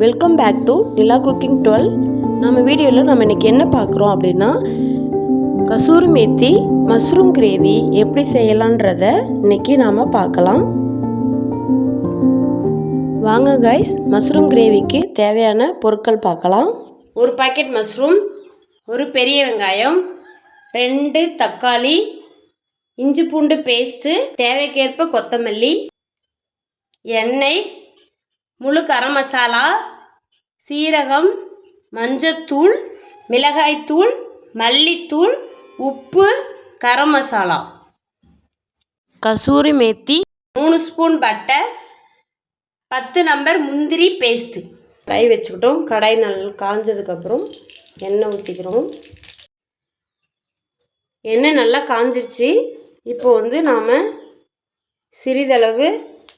Welcome back to Nila cooking twelve நம்ம வீடியோவில் நம்ம இன்றைக்கி என்ன பார்க்குறோம் அப்படின்னா கசூரி மேத்தி மஷ்ரூம் கிரேவி எப்படி செய்யலான்றத இன்றைக்கி நாம் பார்க்கலாம். வாங்க கைஸ் மஷ்ரூம் கிரேவிக்கு தேவையான பொருட்கள் பார்க்கலாம். ஒரு பாக்கெட் மஷ்ரூம் ஒரு பெரிய வெங்காயம் ரெண்டு தக்காளி இஞ்சி பூண்டு பேஸ்ட்டு தேவைக்கேற்ப கொத்தமல்லி எண்ணெய் முழு கரம் மசாலா சீரகம் மஞ்சத்தூள் மிளகாய்த்தூள் மல்லித்தூள் உப்பு கரம் மசாலா. கசூரி மேத்தி மூணு ஸ்பூன் பட்டர் பத்து நம்பர் முந்திரி பேஸ்ட்டு. கடாய் வச்சுக்கிட்டோம். கடாய் நல்லா காஞ்சதுக்கப்புறம் எண்ணெய் ஊற்றிக்கிறோம் எண்ணெய் நல்லா காஞ்சிருச்சு. இப்போ வந்து நாம் சிறிதளவு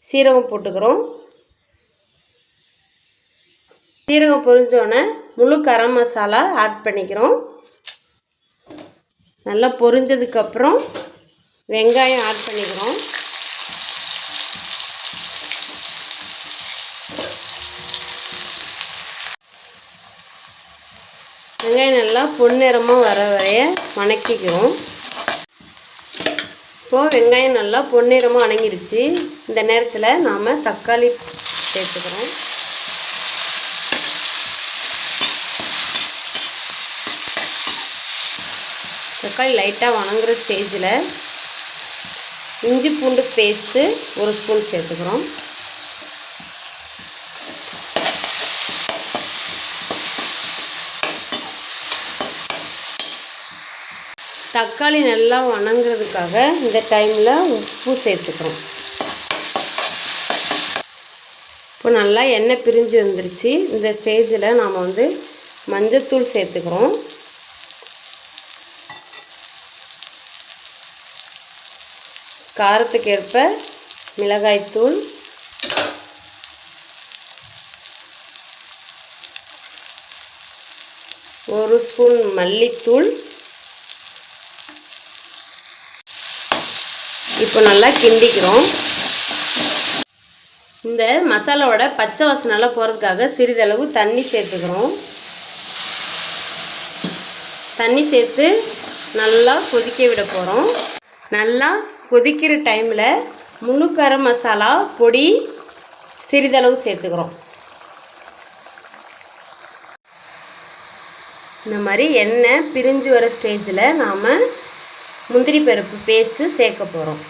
சீரகம் போட்டுக்கிறோம். சீரகம் பொரிஞ்சோடனே முழு கரம் மசாலா ஆட் பண்ணிக்கிறோம். நல்லா பொரிஞ்சதுக்கப்புறம் வெங்காயம் ஆட் பண்ணிக்கிறோம். வெங்காயம் நல்லா பொன்னிறமாக வர வரைய வணக்கிக்கிறோம். இப்போது வெங்காயம் நல்லா பொன்னிறமாக வணங்கிடுச்சு இந்த நேரத்தில் நாம் தக்காளி சேர்த்துக்கிறோம். தக்காளி லைட்டாக வணங்குற ஸ்டேஜில் இஞ்சி பூண்டு பேஸ்ட்டு ஒரு ஸ்பூன் சேர்த்துக்கிறோம். தக்காளி நல்லா வணங்குறதுக்காக இந்த டைமில் உப்பு சேர்த்துக்கிறோம். இப்போ நல்லா எண்ணெய் பிரிஞ்சு வந்துருச்சு. இந்த ஸ்டேஜில் நாம் வந்து மஞ்சத்தூள் சேர்த்துக்கிறோம். காரத்துக்கேற்ப மிளகாய்த்தூள். ஒரு ஸ்பூன் மல்லித்தூள். இப்போ நல்லா கிண்டிக்கிறோம். இந்த மசாலாவோட பச்சை வாசனெல்லாம் போகிறதுக்காக சிறிதளவு தண்ணி சேர்த்துக்கிறோம். தண்ணி சேர்த்து நல்லா கொதிக்க விட போகிறோம் நல்லா கொதிக்கிற டைமில் முழு கரம் மசாலா பொடி சிறிதளவு சேர்த்துக்கிறோம். இந்த மாதிரி எண்ணெய் பிரிஞ்சு வர ஸ்டேஜில் நாம் முந்திரி பருப்பு பேஸ்ட்டு சேர்க்க போகிறோம்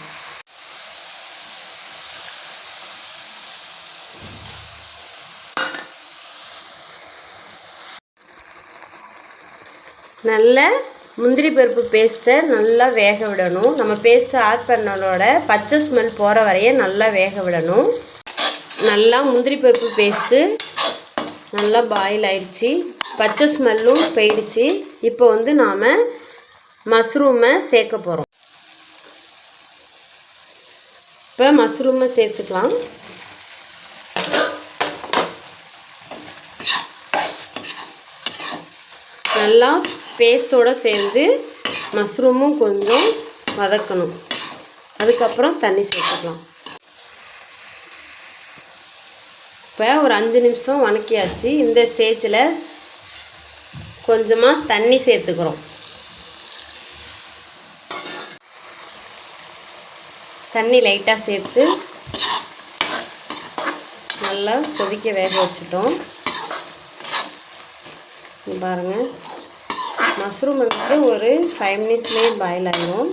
நல்ல முந்திரி பருப்பு பேஸ்ட்டை நல்லா வேக விடணும். நம்ம பேஸ்ட்டை ஆட் பண்ணதோட பச்சை ஸ்மெல் போகிற வரைய நல்லா வேக விடணும். நல்லா முந்திரி பருப்பு பேஸ்ட்டு நல்லா பாயில் ஆயிடுச்சு. பச்சை ஸ்மெல்லும் போயிடுச்சு. இப்போ வந்து நாம் மஷ்ரூமை சேர்க்க போகிறோம் இப்போ மஷ்ரூமை சேர்த்துக்கலாம். நல்லா பேஸ்ட்டோடு சேர்ந்து மஷ்ரூமும் கொஞ்சம் வதக்கணும். அதுக்கப்புறம் தண்ணி சேர்த்துக்கலாம். இப்போ ஒரு அஞ்சு நிமிஷம் வணக்கியாச்சு. இந்த ஸ்டேஜில் கொஞ்சமாக தண்ணி சேர்த்துக்கிறோம். தண்ணி லைட்டாக சேர்த்து நல்லா கொதிக்க வேக வச்சுட்டோம். பாருங்கள் மஷ்ரூம் வந்து ஒரு ஃபைவ் மினிட்ஸ்லேயே பாயில் ஆகிடும்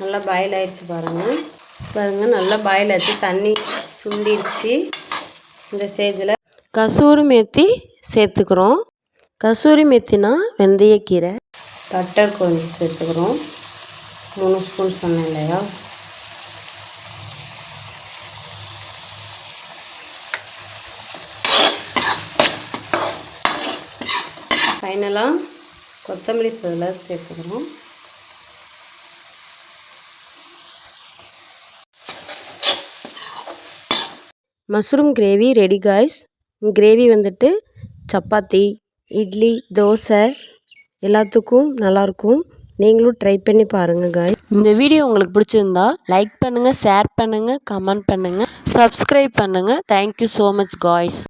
நல்லா பாயில் ஆகிடுச்சு பாருங்கள் பாருங்கள் நல்லா பாயில் ஆச்சு. தண்ணி சுண்டிடுச்சு இந்த ஸ்டேஜில் கசூரி மேத்தி சேர்த்துக்கிறோம். கசூரி மேத்தினா வெந்தயக்கீரை பட்டர் கொஞ்சம் சேர்த்துக்கிறோம். மூணு ஸ்பூன் சொன்னேன் இல்லையா? ஃபைனலாக கொத்தமல்லி சில சேர்த்துக்கிறோம் mushroom gravy ready guys gravy வந்துட்டு சப்பாத்தி இட்லி தோசை எல்லாத்துக்கும் நல்லாயிருக்கும் நீங்களும் ட்ரை பண்ணி பாருங்கள் காய் இந்த வீடியோ உங்களுக்கு பிடிச்சிருந்தா லைக் பண்ணுங்கள் ஷேர் பண்ணுங்கள் கமெண்ட் பண்ணுங்கள் சப்ஸ்கிரைப் பண்ணுங்கள் தேங்க்யூ ஸோ மச் காய்ஸ்